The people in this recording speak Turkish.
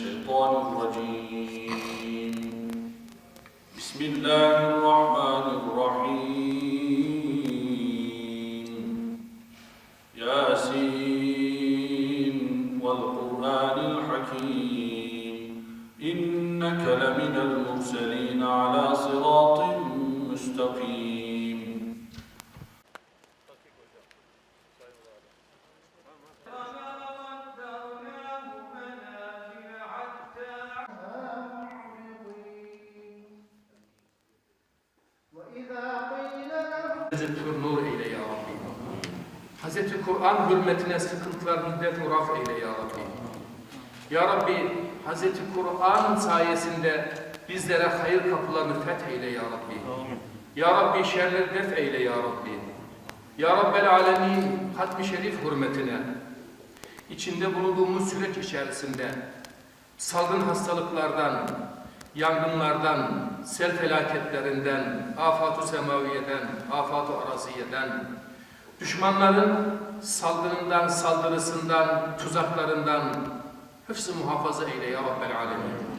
الشيطان الرجيم. بسم الله الرحمن الرحيم. ياسين والقرآن الحكيم. إنك لمن المرسلين على Lezzetli nur eyle ya Rabbi. Hazreti Kur'an hürmetine sıkıntılarını def'u raf eyle ya Rabbi. Ya Rabbi Hazreti Kur'an sayesinde bizlere hayır kapılarını fetheyle ya Rabbi. Amin. Ya Rabbi şerleri def eyle ya Rabbi. Ya Rabbel alemin hatmi şerif hürmetine içinde bulunduğumuz süreç içerisinde salgın hastalıklardan, yangınlardan, sel felaketlerinden, afat-ı semaviyeden, afat-ı araziyeden, düşmanların saldırından, saldırısından, tuzaklarından hıfzı muhafaza eyle ya Rabbel Alemin.